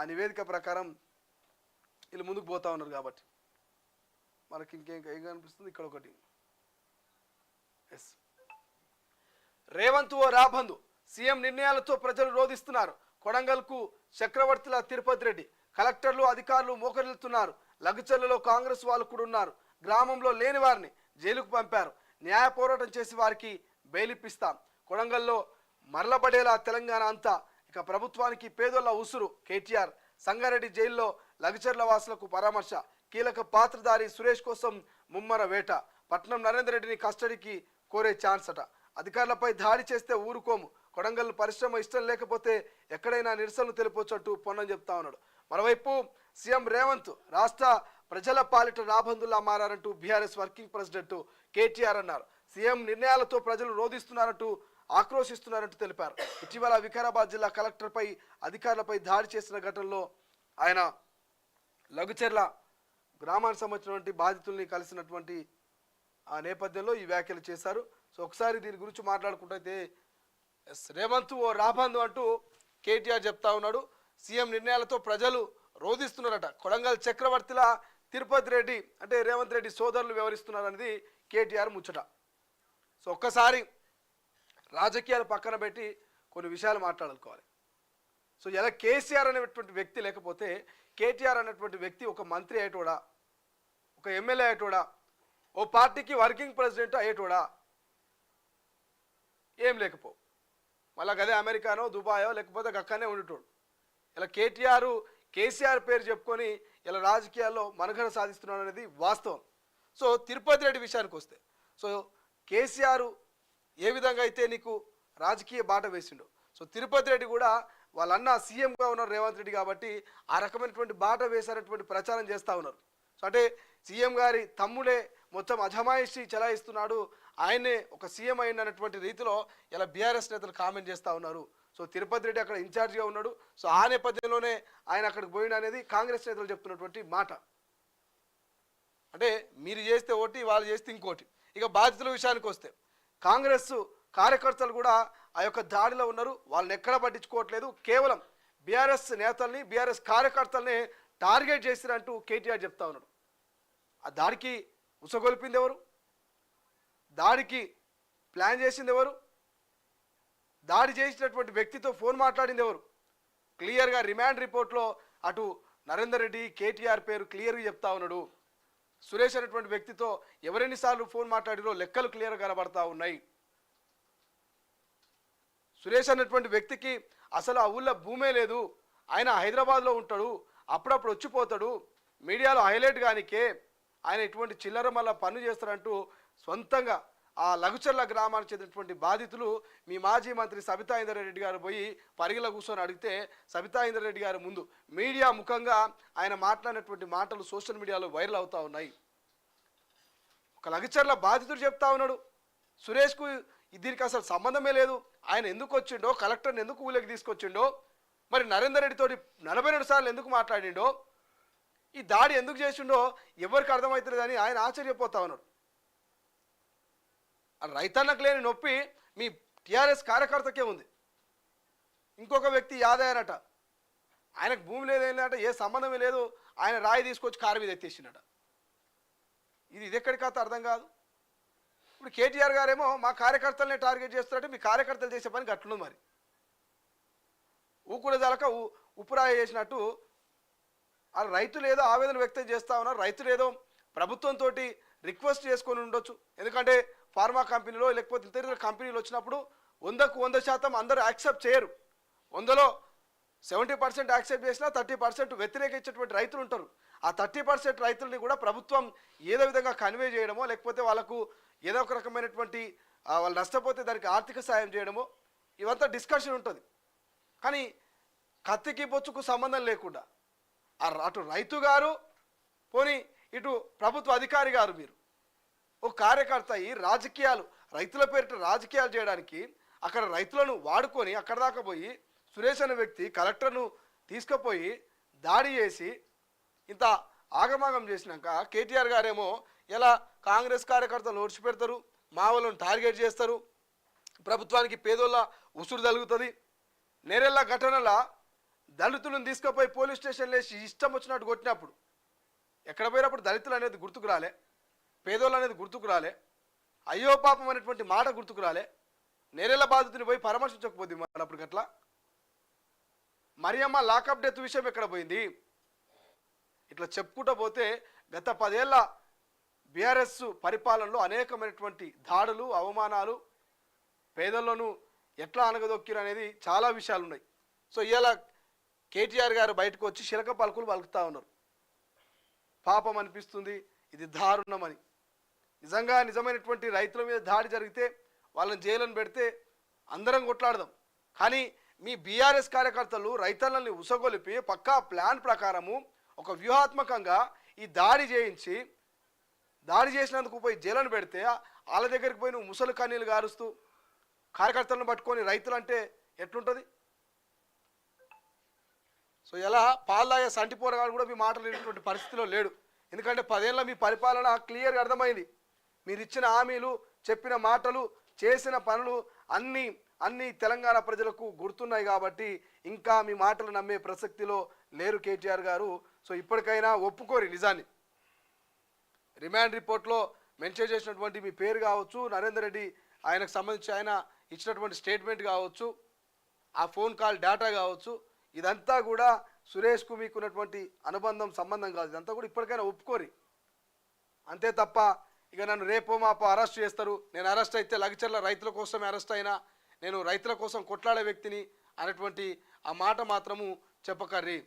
ఆ నివేదిక ప్రకారం వీళ్ళు ముందుకు పోతా ఉన్నారు కాబట్టి. మనకి ఇంకేం ఏం కనిపిస్తుంది? ఇక్కడ ఒకటి. ఎస్ రేవంత్ ఓ రాబందు సీఎం నిర్ణయాలతో ప్రజలు రోధిస్తున్నారు. కొడంగల్కు చక్రవర్తిల తిరుపతి రెడ్డి కలెక్టర్లు అధికారులు మోకరిల్లుతున్నారు. లగచర్లలో కాంగ్రెస్ వాళ్ళు కూడా ఉన్నారు. గ్రామంలో లేని వారిని జైలుకు పంపారు. న్యాయ పోరాటం చేసి వారికి బెయిలిప్పిస్తాం. కొడంగల్లో మరలబడేలా తెలంగాణ అంతా ఇక ప్రభుత్వానికి పేదోళ్ళ ఉసురు కేటీఆర్ సంగారెడ్డి జైల్లో లగచర్ల వాసులకు పరామర్శ కీలక పాత్రధారి సురేష్ కోసం ముమ్మర వేట. పట్నం నరేందర్ రెడ్డిని కస్టడీకి కోరే ఛాన్స్ అట. అధికారులపై దాడి చేస్తే ఊరుకోము. కొడంగల్ పరిశ్రమ ఇష్టం లేకపోతే ఎక్కడైనా నిరసనలు తెలిపొచ్చట్టు పొన్నం చెప్తా ఉన్నాడు. మరోవైపు సీఎం రేవంత్ రాష్ట్ర ప్రజల పాలిట రాబందులా మారారంటూ బీఆర్ఎస్ వర్కింగ్ ప్రెసిడెంట్ కేటీఆర్ అన్నారు. సీఎం నిర్ణయాలతో ప్రజలు రోధిస్తున్నారంటూ ఆక్రోశిస్తున్నారంటూ తెలిపారు. ఇటీవల వికారాబాద్ జిల్లా కలెక్టర్పై అధికారులపై దాడి చేసిన ఘటనలో ఆయన లఘుచెర్ల గ్రామానికి సంబంధించినటువంటి బాధితుల్ని కలిసినటువంటి ఆ నేపథ్యంలో ఈ వ్యాఖ్యలు చేశారు. సో ఒకసారి దీని గురించి మాట్లాడుకుంటైతే రేవంత్ ఓ రాబందు అంటూ కేటీఆర్ చెప్తా ఉన్నాడు. సీఎం నిర్ణయాలతో ప్రజలు రోధిస్తున్నారట. కొడంగల్ చక్రవర్తిల తిరుపతి రెడ్డి అంటే రేవంత్ రెడ్డి సోదరులు వ్యవహరిస్తున్నారనేది కేటీఆర్ ముచ్చట. సో ఒక్కసారి రాజకీయాలు పక్కన పెట్టి కొన్ని విషయాలు మాట్లాడుకోవాలి. సో ఇలా కేసీఆర్ అనేటువంటి వ్యక్తి లేకపోతే కేటీఆర్ అనేటువంటి వ్యక్తి ఒక మంత్రి అయ్యేటోడా ఒక ఎమ్మెల్యే అయ్యేటోడా ఓ పార్టీకి వర్కింగ్ ప్రెసిడెంట్ అయ్యేటోడా ఏం లేకపో మళ్ళా అదే అమెరికానో దుబాయో లేకపోతే గక్కనే ఉండేటోడు. ఇలా కేటీఆర్ కేసీఆర్ పేరు చెప్పుకొని ఇలా రాజకీయాల్లో మనుగడ సాధిస్తున్నాడు అనేది వాస్తవం. సో తిరుపతి రెడ్డి విషయానికి వస్తే సో కేసీఆర్ ఏ విధంగా అయితే నీకు రాజకీయ బాట వేసిండు. సో తిరుపతి రెడ్డి కూడా వాళ్ళన్న సీఎంగా ఉన్నారు రేవంత్ రెడ్డి కాబట్టి ఆ రకమైనటువంటి బాట వేసినటువంటి ప్రచారం చేస్తూ ఉన్నారు. సో అంటే సీఎం గారి తమ్ముడే మొత్తం అజమాయిషి చెలాయిస్తున్నాడు. ఆయనే ఒక సీఎం అయినటువంటి రీతిలో ఇలా బీఆర్ఎస్ నేతలు కామెంట్ చేస్తూ ఉన్నారు. సో తిరుపతి రెడ్డి అక్కడ ఇన్ఛార్జిగా ఉన్నాడు. సో ఆ నేపథ్యంలోనే ఆయన అక్కడికి పోయిన అనేది కాంగ్రెస్ నేతలు చెప్తున్నటువంటి మాట. అంటే మీరు చేస్తే ఒకటి వాళ్ళు చేస్తే ఇంకోటి. ఇక బాధితుల విషయానికి వస్తే. కాంగ్రెస్ కార్యకర్తలు కూడా ఆ యొక్క దాడిలో ఉన్నారు. వాళ్ళని ఎక్కడ పట్టించుకోవట్లేదు. కేవలం బీఆర్ఎస్ నేతల్ని బీఆర్ఎస్ కార్యకర్తల్ని టార్గెట్ చేసిరంటూ కేటీఆర్ చెప్తా ఉన్నాడు. ఆ దాడికి ఉసగొల్పింది ఎవరు? దాడికి ప్లాన్ చేసింది ఎవరు? దాడి చేసినటువంటి వ్యక్తితో ఫోన్ మాట్లాడింది ఎవరు? క్లియర్గా రిమాండ్ రిపోర్ట్లో అటు నరేందర్ రెడ్డి కేటీఆర్ పేరు క్లియర్గా చెప్తా ఉన్నాడు. సురేష్ అనేటువంటి వ్యక్తితో ఎవరెన్నిసార్లు ఫోన్ మాట్లాడిరో లెక్కలు క్లియర్గా కనబడతా ఉన్నాయి. సురేష్ అనేటువంటి వ్యక్తికి అసలు ఆ ఊళ్ళో భూమే లేదు. ఆయన హైదరాబాద్లో ఉంటాడు. అప్పుడప్పుడు వచ్చిపోతాడు. మీడియాలో హైలైట్ కానికే ఆయన ఇటువంటి చిల్లర మళ్ళా పనులు చేస్తారంటూ సొంతంగా ఆ లఘుచర్ల గ్రామానికి చెందినటువంటి బాధితులు మీ మాజీ మంత్రి సబితా రెడ్డి గారు పోయి పరిగెల కూర్చొని అడిగితే సబితా రెడ్డి గారు ముందు మీడియా ముఖంగా ఆయన మాట్లాడినటువంటి మాటలు సోషల్ మీడియాలో వైరల్ అవుతా ఉన్నాయి. ఒక లఘుచర్ల బాధితుడు చెప్తా ఉన్నాడు. సురేష్కు దీనికి అసలు సంబంధమే లేదు. ఆయన ఎందుకు వచ్చిండో కలెక్టర్ని ఎందుకు ఊళ్ళకి తీసుకొచ్చిండో మరి నరేందర్ రెడ్డితోటి నలభై రెండు సార్లు ఎందుకు మాట్లాడిండో ఈ దాడి ఎందుకు చేసిండో ఎవరికి అర్థమవుతలేదని ఆయన ఆశ్చర్యపోతా ఉన్నాడు. రైతన్నకు లేని నొప్పి మీ టీఆర్ఎస్ కార్యకర్తకే ఉంది. ఇంకొక వ్యక్తి యాదయ్యనట ఆయనకు భూమి లేదేంటంటే ఏ సంబంధమే లేదు. ఆయన రాయి తీసుకొచ్చి కారు మీద ఎత్తేసినట ఇది ఇది ఎక్కడి కథ అర్థం కాదు. ఇప్పుడు కేటీఆర్ గారేమో మా కార్యకర్తలనే టార్గెట్ చేస్తున్నారంటే మీ కార్యకర్తలు చేసే పని గట్లు మరి. ఊకుల దాకా ఉప్పురాయ చేసినట్టు ఆ రైతులు ఏదో ఆవేదన వ్యక్తం చేస్తా ఉన్నారు. రైతులు ఏదో ప్రభుత్వంతో రిక్వెస్ట్ చేసుకొని ఉండొచ్చు. ఎందుకంటే ఫార్మా కంపెనీలో లేకపోతే ఇతర కంపెనీలు వచ్చినప్పుడు వందకు వంద శాతం అందరూ యాక్సెప్ట్ చేయరు. వందలో సెవెంటీ పర్సెంట్ యాక్సెప్ట్ చేసినా థర్టీ పర్సెంట్ వ్యతిరేకించేటువంటి రైతులు ఉంటారు. ఆ థర్టీ పర్సెంట్ రైతుల్ని కూడా ప్రభుత్వం ఏదో విధంగా కన్వే చేయడమో లేకపోతే వాళ్ళకు ఏదో ఒక రకమైనటువంటి వాళ్ళు నష్టపోతే దానికి ఆర్థిక సాయం చేయడమో ఇవంతా డిస్కషన్ ఉంటుంది. కానీ కత్తికి బొచ్చుకు సంబంధం లేకుండా ఆ అటు రైతు గారు పోని ఇటు ప్రభుత్వ అధికారి గారు మీరు. ఓ కార్యకర్త ఈ రాజకీయాలు రైతుల పేరిట రాజకీయాలు చేయడానికి అక్కడ రైతులను వాడుకొని అక్కడ దాకా పోయి సురేష్ అనే వ్యక్తి కలెక్టర్ను తీసుకుపోయి దాడి చేసి ఇంత ఆగమాగం చేసినాక కేటీఆర్ గారేమో ఎలా కాంగ్రెస్ కార్యకర్తలు ఓడిచిపెడతారు మా వాళ్ళని టార్గెట్ చేస్తారు ప్రభుత్వానికి పేదోళ్ళ ఉసురు తగులుతుంది నేరెళ్ళ ఘటనల దళితులను తీసుకుపోయి పోలీస్ స్టేషన్లో వేసి ఇష్టం వచ్చినట్టు కొట్టినప్పుడు ఎక్కడ పోయినప్పుడు దళితులు అనేది గుర్తుకు రాలే పేదోళ్ళు అనేది గుర్తుకు రాలే అయ్యో పాపం అనేటువంటి మాట గుర్తుకు రాలే. నేరేళ్ళ బాధితుని పోయి పరామర్శించకపోద్ది మరి అప్పుడు గట్లా? మరియమ్మ లాకప్ డెత్ విషయం ఎక్కడ పోయింది? ఇట్లా చెప్పుకుంటూ పోతే గత పదేళ్ళ బీఆర్ఎస్ పరిపాలనలో అనేకమైనటువంటి దాడులు అవమానాలు పేదల్లోనూ ఎట్లా అనగదొక్కిరు అనేది చాలా విషయాలు ఉన్నాయి సో ఇవాళ కేటీఆర్ గారు బయటకు వచ్చి శిలక పలుకులు పలుకుతూ ఉన్నారు. పాపం అనిపిస్తుంది. ఇది దారుణమని. నిజంగా నిజమైనటువంటి రైతుల మీద దాడి జరిగితే వాళ్ళని జైలను పెడితే అందరం కొట్లాడదాం. కానీ మీ బీఆర్ఎస్ కార్యకర్తలు రైతన్నల్ని ఉసగొలిపి పక్కా ప్లాన్ ప్రకారము ఒక వ్యూహాత్మకంగా ఈ దాడి చేయించి దాడి చేసినందుకు పోయి జైలను పెడితే వాళ్ళ దగ్గరికి పోయి నువ్వు ముసలి కన్నీళ్ళు గారుస్తూ కార్యకర్తలను పట్టుకొని రైతులు అంటే ఎట్లుంటుంది? సో ఎలా పాల్లాగే సంటిపోరగాడు కూడా మీ మాటలు వినేటువంటి పరిస్థితిలో లేడు. ఎందుకంటే పదేళ్ళ మీ పరిపాలన క్లియర్గా అర్థమైంది. మీరు ఇచ్చిన హామీలు చెప్పిన మాటలు చేసిన పనులు అన్నీ అన్ని తెలంగాణ ప్రజలకు గుర్తున్నాయి కాబట్టి ఇంకా మీ మాటలు నమ్మే ప్రసక్తిలో లేరు కేటీఆర్ గారు. సో ఇప్పటికైనా ఒప్పుకోరి నిజాన్ని. రిమాండ్ రిపోర్ట్లో మెన్షన్ చేసినటువంటి మీ పేరు కావచ్చు నరేందర్ రెడ్డి ఆయనకు సంబంధించి ఆయన ఇచ్చినటువంటి స్టేట్మెంట్ కావచ్చు ఆ ఫోన్ కాల్ డేటా కావచ్చు ఇదంతా కూడా సురేష్కు మీకు ఉన్నటువంటి అనుబంధం సంబంధం కాదు. ఇదంతా కూడా ఇప్పటికైనా ఒప్పుకోరి. అంతే తప్ప ఇక నన్ను రేపో మాపో అరెస్ట్ చేస్తారు. నేను అరెస్ట్ అయితే లగచర్ల రైతుల కోసమే అరెస్ట్ అయినా నేను రైతుల కోసం కొట్లాడే వ్యక్తిని అనేటువంటి ఆ మాట మాత్రము చెప్పకర్రి.